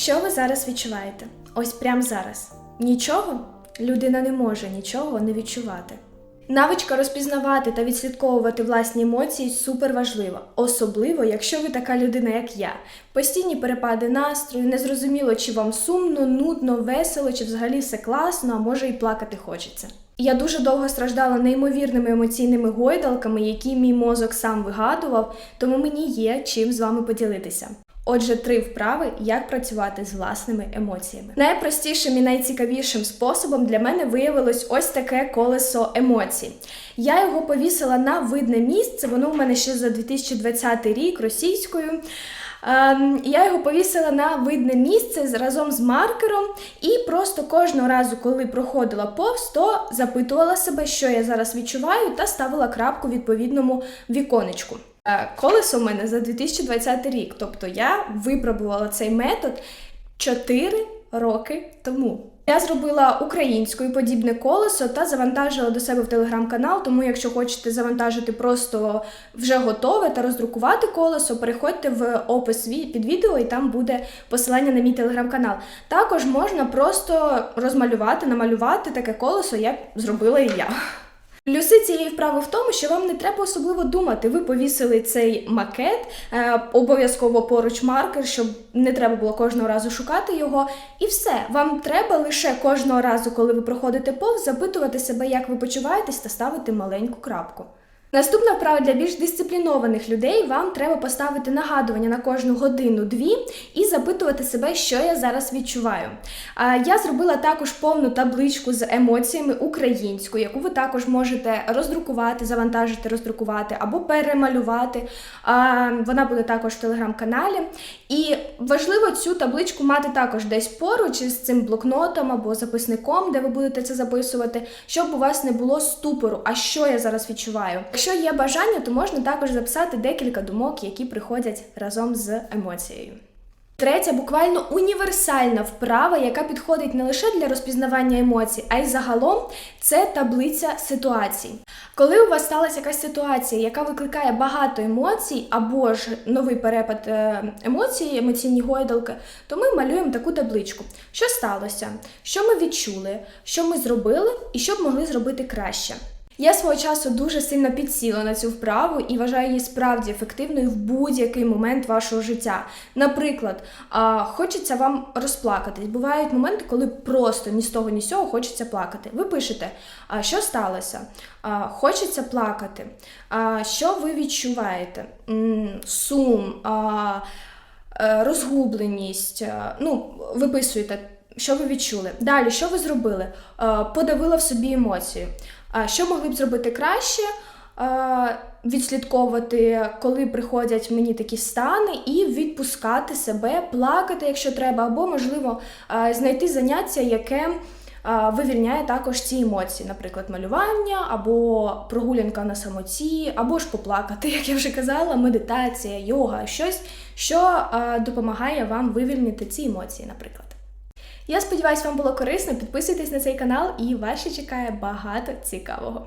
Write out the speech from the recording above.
Що ви зараз відчуваєте? Ось прямо зараз. Нічого? Людина не може нічого не відчувати. Навичка розпізнавати та відслідковувати власні емоції супер важлива, особливо якщо ви така людина, як я. Постійні перепади настрою, незрозуміло, чи вам сумно, нудно, весело, чи взагалі все класно, а може і плакати хочеться. Я дуже довго страждала неймовірними емоційними гойдалками, які мій мозок сам вигадував, тому мені є чим з вами поділитися. Отже, три вправи, як працювати з власними емоціями. Найпростішим і найцікавішим способом для мене виявилось ось таке колесо емоцій. Я його повісила на видне місце, воно у мене ще за 2020 рік російською. Ем, Я його повісила на видне місце разом з маркером, і просто кожного разу, коли проходила повз, то запитувала себе, що я зараз відчуваю, та ставила крапку відповідному віконечку. Е, Колесо в мене за 2020 рік, тобто я випробувала цей метод 4 роки тому. Я зробила українською подібне колесо та завантажила до себе в телеграм-канал. Тому, якщо хочете завантажити просто вже готове та роздрукувати колесо, переходьте в опис під відео, і там буде посилання на мій телеграм-канал. Також можна просто розмалювати, намалювати таке колесо, як зробила і я. Плюси цієї вправи в тому, що вам не треба особливо думати. Ви повісили цей макет, е, обов'язково поруч маркер, щоб не треба було кожного разу шукати його. І все. Вам треба лише кожного разу, коли ви проходите повз, запитувати себе, як ви почуваєтесь, та ставити маленьку крапку. Наступна вправа для більш дисциплінованих людей вам треба поставити нагадування на кожну годину-дві і запитувати себе, що я зараз відчуваю. Я зробила також повну табличку з емоціями українською, яку ви також можете роздрукувати, завантажити, роздрукувати або перемалювати. Вона буде також в телеграм-каналі. І важливо цю табличку мати також десь поруч із цим блокнотом або записником, де ви будете це записувати, щоб у вас не було ступору. А що я зараз відчуваю? Якщо є бажання, то можна також записати декілька думок, які приходять разом з емоцією. Третя буквально універсальна вправа, яка підходить не лише для розпізнавання емоцій, а й загалом це таблиця ситуацій. Коли у вас сталася якась ситуація, яка викликає багато емоцій, або ж новий перепад е, емоцій, емоційні гойдалки, то ми малюємо таку табличку. Що сталося, що ми відчули, що ми зробили і що б могли зробити краще. Я свого часу дуже сильно підсіла на цю вправу і вважаю її справді ефективною в будь-який момент вашого життя. Наприклад, хочеться вам розплакатись. Бувають моменти, коли просто ні з того, ні з цього хочеться плакати. Ви пишете, що сталося? Хочеться плакати. Що ви відчуваєте? Сум, е, розгубленість. Ну, виписуєте. Що ви відчули? Далі, що ви зробили? Е, Подавила в собі емоції. Що могли б зробити краще? Е, Відслідковувати, коли приходять мені такі стани, і відпускати себе, плакати, якщо треба, або, можливо, е, знайти заняття, яке е, вивільняє також ці емоції, наприклад, малювання, або прогулянка на самоті, або ж поплакати, як я вже казала, медитація, йога, щось, що е, допомагає вам вивільнити ці емоції, наприклад. Я сподіваюся, вам було корисно. Підписуйтесь на цей канал і вас ще чекає багато цікавого.